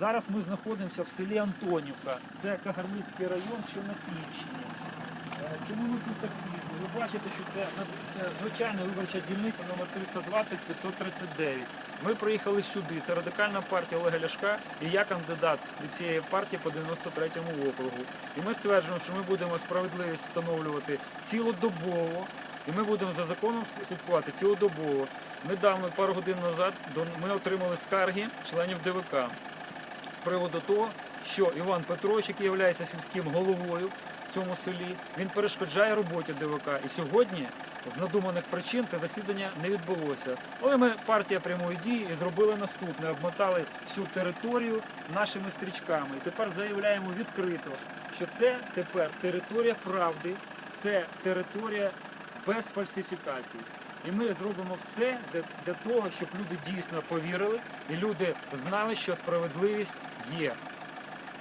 Зараз ми знаходимося в селі Антонівка. Це Кагарлицький район, що на Київщині. Е, Чому ми тут так пізно? Ви бачите, що це, це звичайна виборча дільниця номер 320 539. Ми приїхали сюди. Це радикальна партія Олега Ляшка і я кандидат від цієї партії по 93-му округу. І ми стверджуємо, що ми будемо справедливість встановлювати цілодобово. І ми будемо за законом слідкувати цілодобово. Недавно, пару годин назад, ми отримали скарги членів ДВК приводу того, що Іван Петрович, який є сільським головою в цьому селі, він перешкоджає роботі ДВК. І сьогодні з надуманих причин це засідання не відбулося. Але ми партія прямої дії і зробили наступне: обмотали всю територію нашими стрічками. І тепер заявляємо відкрито, що це тепер територія правди, це територія без фальсифікацій. І ми зробимо все для, того, щоб люди дійсно повірили і люди знали, що справедливість є.